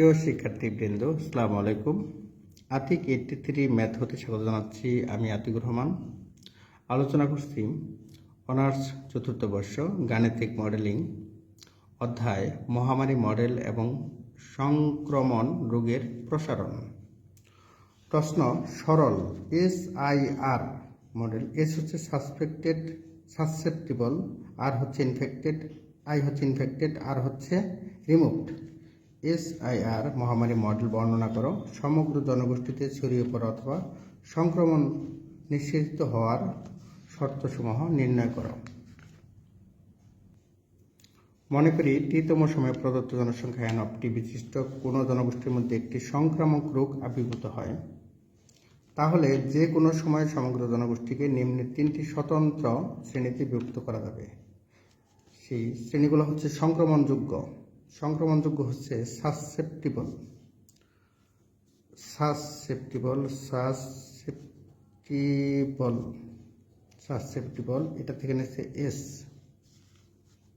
প্রিয় শিক্ষার্থীবৃন্দ, আসসালামু আলাইকুম। আতিক এইটটি থ্রি ম্যাথ হতে স্বাগত জানাচ্ছি আমি আতিকুর রহমান। আলোচনা করছি অনার্স চতুর্থ বর্ষ গাণিতিক মডেলিং অধ্যায় মহামারী মডেল এবং সংক্রমণ রোগের প্রসারণ। প্রশ্ন সরল S I R model, S হচ্ছে সাসপেক্টেড সাসেপ্টিবল আর হচ্ছে ইনফেক্টেড, আই হচ্ছে ইনফেক্টেড, আর হচ্ছে রিমুভড। এস আই আর মহামারী মডেল বর্ণনা করো। সমগ্র জনগোষ্ঠীতে ছড়িয়ে পড়া অথবা সংক্রমণ নিশ্চিত হওয়ার শর্তসমূহ নির্ণয় করো। মনে করি টিতম সময়ে প্রদত্ত জনসংখ্যা এন বিশিষ্ট কোনো জনগোষ্ঠীর মধ্যে একটি সংক্রামক রোগ আবির্ভূত হয়। তাহলে যে কোনো সময় সমগ্র জনগোষ্ঠীকে নিম্নে তিনটি স্বতন্ত্র শ্রেণীতে বিভক্ত করা যাবে। সেই শ্রেণীগুলো হচ্ছে সংক্রমণযোগ্য। সংক্রমণযোগ্য হচ্ছে সাসসেপ্টিবল সাসসেপ্টিবল সাসসেপ্টিবল সাসসেপ্টিবল এটা থেকে নিচ্ছে এস।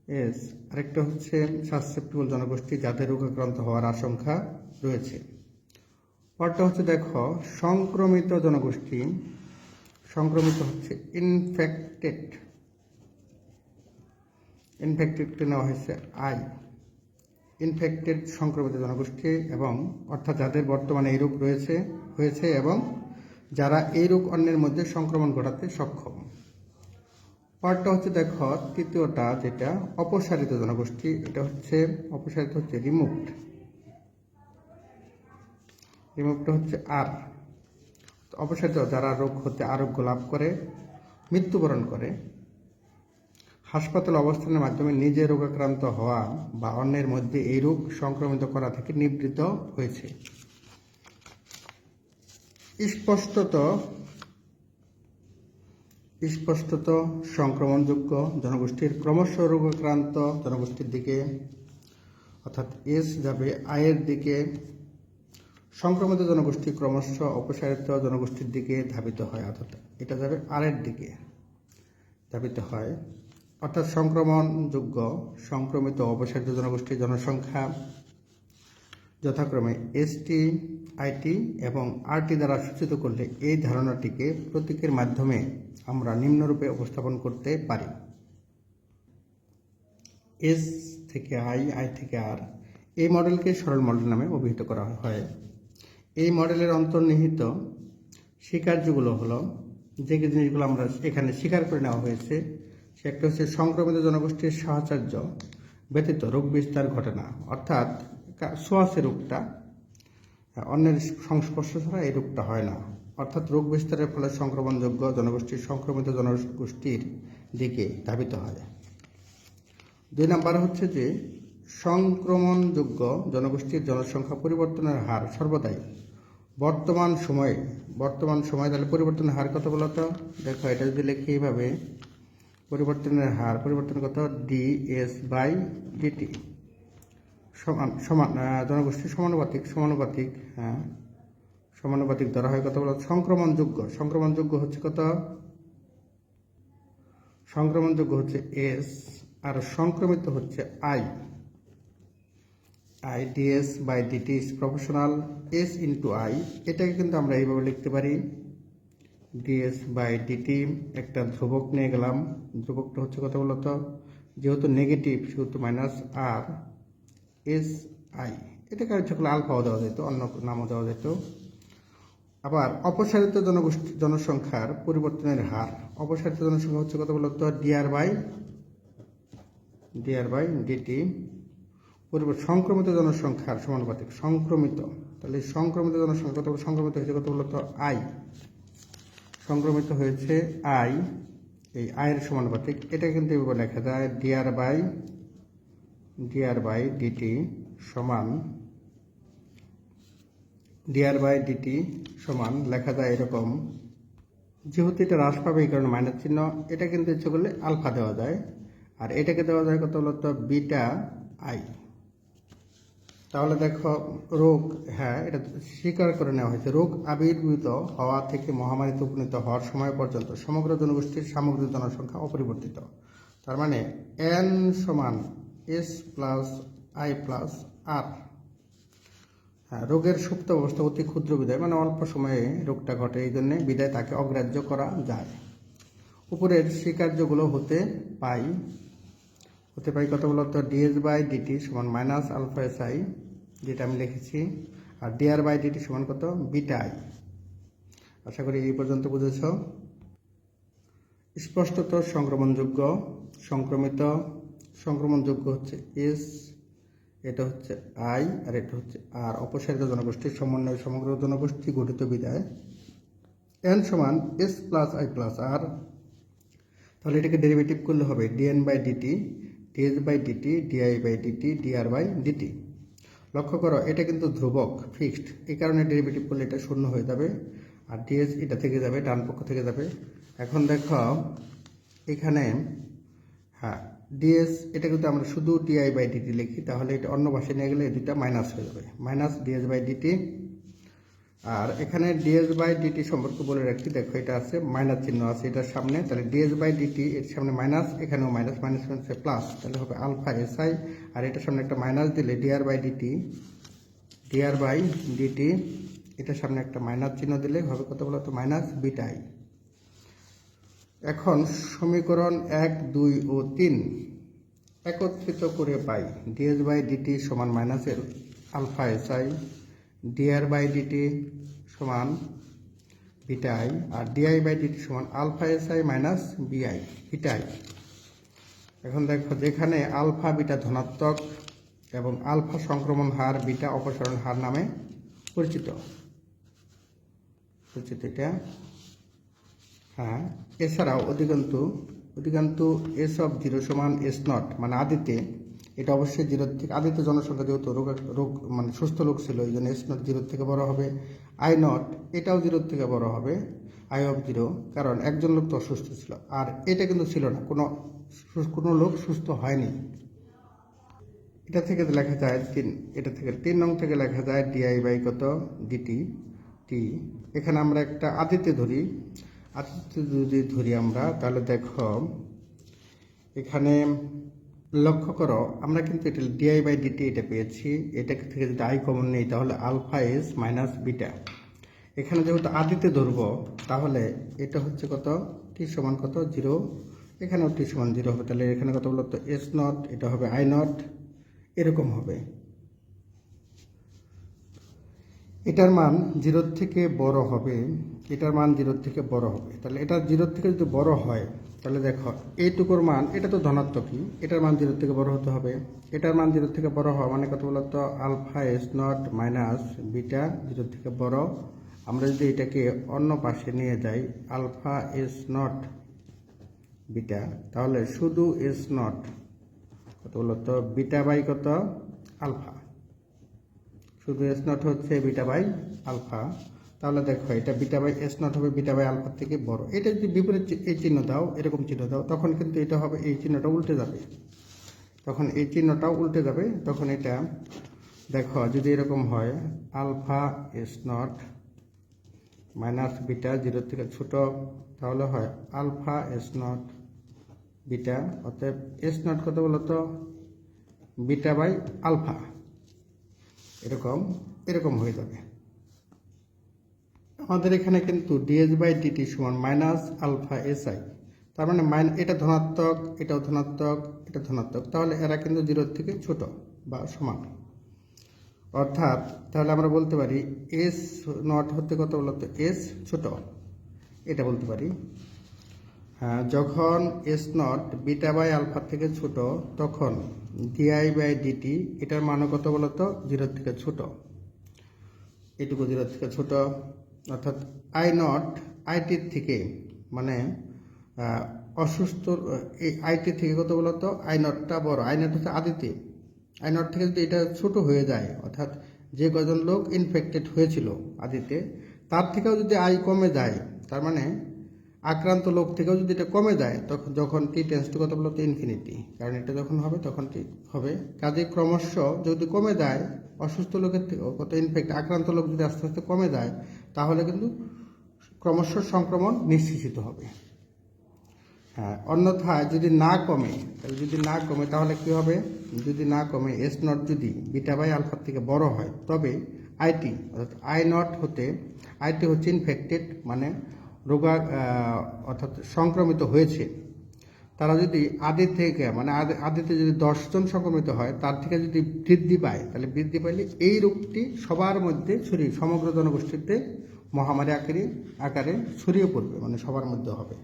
এস, আরেকটা হচ্ছে সাসসেপ্টিবল জনগোষ্ঠী যাদের রোগাক্রান্ত হওয়ার আশঙ্কা রয়েছে। পরটা হচ্ছে দেখো, সংক্রমিত জনগোষ্ঠী, সংক্রমিত হচ্ছে ইনফেক্টেড ইনফেক্টেডকে নেওয়া হয়েছে আই ইনফেক্টেড সংক্রমিত জনগোষ্ঠী এবং অর্থাৎ যাদের বর্তমানে এই রোগ রয়েছে, হয়েছে এবং যারা এই রোগ অন্যের মধ্যে সংক্রমণ ঘটাতে সক্ষম। পার্টটা হচ্ছে দেখো, তৃতীয়টা যেটা অপসারিত জনগোষ্ঠী, এটা হচ্ছে, অপসারিত হচ্ছে রিমুভড রিমুভটা হচ্ছে আর অপসারিত যারা রোগ হতে আরোগ্য লাভ করে, মৃত্যুবরণ করে হাসপাতাল অবস্থানের মাধ্যমে নিজে রোগাক্রান্ত হওয়া বা অন্যের মধ্যে এই রোগ সংক্রমিত করা থেকে নিবৃত্ত হয়েছে। স্পষ্টত স্পষ্টত সংক্রমণযোগ্য জনগোষ্ঠীর ক্রমশ রোগাক্রান্ত জনগোষ্ঠীর দিকে, অর্থাৎ এস যাবে আয়ের দিকে, সংক্রমিত জনগোষ্ঠী ক্রমশ অপসারিত জনগোষ্ঠীর দিকে ধাবিত হয়, অর্থাৎ এটা যাবে আরের দিকে ধাবিত হয়। অর্থাৎ সংক্রমণযোগ্য, সংক্রমিত অপসারিত জনগোষ্ঠীর জনসংখ্যা যথাক্রমে এসটি আইটি এবং আরটি দ্বারা সূচিত করলে এই ধারণাটিকে প্রতীকের মাধ্যমে আমরা নিম্নরূপে উপস্থাপন করতে পারি। এস থেকে আই আই থেকে আর এই মডেলকে সরল মডেল নামে অভিহিত করা হয়। এই মডেলের অন্তর্নিহিত স্বীকার্যগুলো হলো যে জিনিসগুলো আমরা এখানে স্বীকার করে নেওয়া হয়েছে একটা হচ্ছে সংক্রমিত জনগোষ্ঠীর সাহচর্য ব্যতীত রোগ বিস্তার ঘটে না অর্থাৎ সোয়াশে রোগটা, অন্যের সংস্পর্শ ছাড়া এই রোগটা হয় না। অর্থাৎ রোগ বিস্তারের ফলে সংক্রমণযোগ্য জনগোষ্ঠীর সংক্রমিত জনগোষ্ঠীর দিকে ধাবিত হয়। দুই নাম্বার হচ্ছে যে, সংক্রমণযোগ্য জনগোষ্ঠীর জনসংখ্যা পরিবর্তনের হার সর্বদাই। বর্তমান সময়ে বর্তমান সময়ে তাহলে পরিবর্তনের হার কত বলতো? দেখো এটা যদি লেখি এইভাবে পরিবর্তনের হার, পরিবর্তন কত? ডি এস বাই ডিটি সমান সমান জনগোষ্ঠীর সমানুপাতিক সমানুপাতিক হ্যাঁ সমানুপাতিক ধরা হয় কত বলো সংক্রমণযোগ্য। সংক্রমণযোগ্য হচ্ছে কত? সংক্রমণযোগ্য হচ্ছে এস আর সংক্রমিত হচ্ছে I I D S by D T is professional S into I এটাকে কিন্তু আমরা এইভাবে লিখতে পারি। ডিএস বাই ডিটি একটা ধ্রুবক নিয়ে গেলাম। ধ্রুবকটা হচ্ছে কথা বলতো? যেহেতু নেগেটিভ সেহেতু মাইনাস আর এস আই এটাকে হচ্ছে আলফাও দেওয়া যেত, অন্য নামও দেওয়া যেত। আবার অপসারিত জনগোষ্ঠী জনসংখ্যার পরিবর্তনের হার। অপসারিত জনসংখ্যা হচ্ছে কত বলতো? D R by D R by D T সংক্রমিত জনসংখ্যার সমানুপাতিক, সংক্রমিত। তাহলে সংক্রমিত জনসংখ্যা কত সংক্রমিত হয়েছে কত বলতো? আই সংক্রমিত হয়েছে আই, এই আয়ের সমানুপাতিক। এটা কিন্তু এভাবে লেখা যায় D R by D R by D T সমান D R by D T সমান, লেখা যায় এরকম। যেহেতু এটা হ্রাস পাবে, এই কারণে মাইনাস চিহ্ন, এটা কিন্তু ইচ্ছে করলে আলফা দেওয়া যায়। আর এটাকে দেওয়া যায় কত বলতো? বিটা আই তাহলে দেখো, রোগ হ্যাঁ এটা স্বীকার করে নেওয়া হয়েছে। রোগ আবির্ভূত হওয়া থেকে মহামারীতে উপনীত হওয়ার সময় পর্যন্ত সমগ্র জনগোষ্ঠীর সামগ্রিক জনসংখ্যা অপরিবর্তিত। তার মানে এন সমান S plus I plus R হ্যাঁ রোগের সুপ্ত অবস্থা অতি ক্ষুদ্র বিদায় মানে অল্প সময়ে রোগটা ঘটে, এই জন্যে বিদায় তাকে অগ্রাহ্য করা যায়। উপরের স্বীকার্যগুলো হতে পাই। হতে পাই কত বলতো D S by D T সমান মাইনাস আলফা এস আই যেটা আমি লিখেছি, আর ডিআর বাই ডিটি সমান কত বিটা আই আশা করি এই পর্যন্ত বুঝেছ। স্পষ্টত সংক্রমণযোগ্য, সংক্রমিত, সংক্রমণযোগ্য হচ্ছে এস এটা হচ্ছে আই আর এটা হচ্ছে আর অপসারিত জনগোষ্ঠীর সমন্বয়ে সমগ্র জনগোষ্ঠী গঠিত বিদায় এন সমান S plus I plus R তাহলে এটাকে ডেরিভেটিভ করলে হবে D N by D T D S by D T, D I by D T, D R by D T. লক্ষ্য করো, এটা কিন্তু ধ্রুবক, ফিক্সড। এই কারণে ডেরিভেটিভ করলে এটা শূন্য হয়ে যাবে, আর ডিএস এটা থেকে যাবে, ডান পক্ষ থেকে যাবে। এখন দেখো, এখানে হ্যাঁ ডিএস, এটা কিন্তু আমরা শুধু ডিআই বাই ডিটি লিখি, তাহলে এটা অন্য ভাষায় নিয়ে গেলে দুটা মাইনাস হয়ে যাবে। Minus D S by D T আর এখানে ডিএস বাই ডিটি সম্পর্কে বলে রাখি, দেখো এটা আছে, মাইনাস চিহ্ন আছে এটার সামনে, তাহলে ডিএস বাই ডিটি এর সামনে মাইনাস, এখানেও মাইনাস মাইনাস হচ্ছে প্লাস তাহলে হবে আলফা এসআই আর এটার সামনে একটা মাইনাস দিলে D R by D T D R by D T এটার সামনে একটা মাইনাস চিহ্ন দিলে হবে কত বলতো? মাইনাস বিটাই এখন সমীকরণ এক, দুই ও তিন একত্রিত করে পাই ডিএস বাই ডিটি সমান মাইনাসের alpha SI DR by DT সমান বিটাই আর ডিআই বাই ডিটি সমান alpha S I minus BI beta I. এখন দেখো যেখানে আলফা বিটা ধনাত্মক এবং আলফা সংক্রমণ হার বিটা অপসারণ হার নামে পরিচিত। পরিচিত এটা? হ্যাঁ এছাড়াও অধিকন্তু অধিকন্তু এস অফ জিরো সমান এস নট মানে আদিতে এটা অবশ্যই জিরো থেকে আদিতে জনসংখ্যা যেহেতু রোগ রোগ মানে সুস্থ লোক ছিল, এই জন্য এস নট জিরোর থেকে বড় হবে। আই নট এটাও জিরোর থেকে বড় হবে। আই অফ জিরো কারণ একজন লোক তো অসুস্থ ছিল। আর এটা কিন্তু ছিল না, কোনো কোনো লোক সুস্থ হয়নি। এটা থেকে লেখা যায় তিন, এটা থেকে, তিন নং থেকে লেখা যায় ডিআই বাই কত? ডিটি টি এখানে আমরা একটা আদিতে ধরি। আদিতে যদি ধরি আমরা, তাহলে দেখো, এখানে লক্ষ্য করো, আমরা কিন্তু এটা ডিআই বাই ডিটি এটা পেয়েছি। এটা থেকে যদি আই কমন নেই, তাহলে আলফা এস মাইনাস বিটা এখানে যেহেতু আদিতে ধরবো, তাহলে এটা হচ্ছে কত? টি সমান কত? জিরো এখানেও টি সমান জিরো হবে। তাহলে এখানে কত বলতো এস নট এটা হবে আই নট এরকম হবে। এটার মান জিরোর থেকে বড় হবে। এটার মান জিরোর থেকে বড় হবে। তাহলে এটা জিরোর থেকে যদি বড় হয় তাহলে দেখো, এইটুকুর মান, এটা তো ধনাত্মকই এটার মান জিরোর থেকে বড় হতে হবে। এটার মান জিরোর থেকে বড় হওয়া মানে কত বলতো? Alpha S naught minus beta জিরোর থেকে বড়। আমরা যদি এটাকে অন্য পাশে নিয়ে যাই, আলফা এস নট বিটা, তাহলে শুধু এস নট কত বলতো? বিটা বাই কত? আলফা। শুধু এস নট হচ্ছে বিটা বাই আলফা। তাহলে দেখো, এটা বিটা বাই এস নট হবে বিটা বাই আলফার থেকে বড়। এটা যদি বিপরীত এই চিহ্ন দাও, এরকম চিহ্ন দাও, তখন কিন্তু এটা হবে, এই চিহ্নটা উল্টে যাবে। তখন এই চিহ্নটাও উল্টে যাবে, তখন এটা দেখো, যদি এরকম হয়, alpha S naught minus beta জিরোর থেকে ছোট, তাহলে হয় আলফা এস নট বিটা, অতএব এস নট কত বলতো? Beta by alpha. এরকম এরকম হয়ে যাবে। আমাদের এখানে কিন্তু ডিএস বাই ডিটি সমান মাইনাস আলফা এস আই তার মানে মাইন এটা ধনাত্মক, এটাও ধনাত্মক, এটা ধনাত্মক। তাহলে এরা কিন্তু জিরোর থেকে ছোট বা সমান। অর্থাৎ তাহলে আমরা বলতে পারি এস নট হতে কত বলতো? এস ছোট। এটা বলতে পারি। হ্যাঁ যখন S naught beta by alpha থেকে ছোট, তখন ডিআই বাই ডিটি এটার মানও কত বলতো? জিরোর থেকে ছোট। এটুকু জিরোর থেকে ছোট। অর্থাৎ আই নট আইটির থেকে মানে অসুস্থ এই আইটি থেকে কত বলতো আই নটটা বড়। আই নট হচ্ছে আদিতে। আই নট থেকে যদি এটা ছোট হয়ে যায়, অর্থাৎ যে কজন লোক ইনফেক্টেড হয়েছিল আদিতে, তার থেকেও যদি আই কমে যায়, তার মানে আক্রান্ত লোক থেকেও যদি এটা কমে যায় তখন যখন টি টেন্স টু কত বলতো ইনফিনিটি কারণ এটা যখন হবে, তখন টি হবে। কাজে ক্রমশ যদি কমে যায়, অসুস্থ লোকের থেকে কত ইনফেক্ট আক্রান্ত লোক যদি আস্তে আস্তে কমে যায় তাহলে কিন্তু ক্রমশ সংক্রমণ নিশ্চিত হবে। হ্যাঁ অন্যথায় যদি না কমে যদি না কমে, তাহলে কি হবে? যদি না কমে এস নট যদি বিটা বাই আলফার থেকে বড় হয়, তবে আইটি অর্থাৎ আই নট হতে আইটি হচ্ছে ইনফেক্টেড মানে রোগা অর্থাৎ সংক্রমিত হয়েছে। তারা যদি আদি থেকে মানে আদি- আদিতে যদি দশজন সংক্রমিত হয়, তার থেকে যদি বৃদ্ধি পায়, তাহলে বৃদ্ধি পাইলে এই রোগটি সবার মধ্যে ছড়িয়ে, সমগ্র জনগোষ্ঠীতে মহামারী আকারে আকারে ছড়িয়ে পড়বে মানে সবার মধ্যে হবে।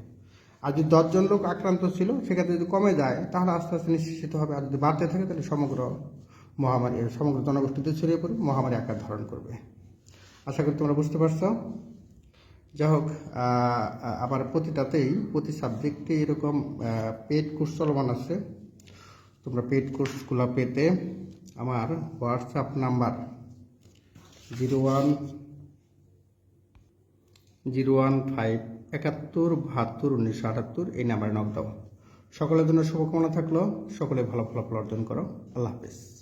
আর যদি দশজন লোক আক্রান্ত ছিল, সেক্ষেত্রে যদি কমে যায়, তাহলে আস্তে আস্তে নিশ্চিত হবে। আর যদি বাড়তে থাকে, তাহলে সমগ্র মহামারী, সমগ্র জনগোষ্ঠীতে ছড়িয়ে পড়বে মহামারী আকার ধারণ করবে। আশা করি তোমরা বুঝতে পারছ। যাই হোক আবার প্রতিটাতেই, প্রতি সাবজেক্টে এরকম পেড কোর্স চলমান আছে। তোমরা পেড কোর্সগুলো পেতে আমার WhatsApp number zero one zero one five একাত্তর, বাহাত্তর উনিশশো আটাত্তর, এই নাম্বারে নক দাও। সকলের জন্য শুভকামনা থাকল। সকলে ভালো ফলাফল অর্জন করো। আল্লাহ হাফিজ।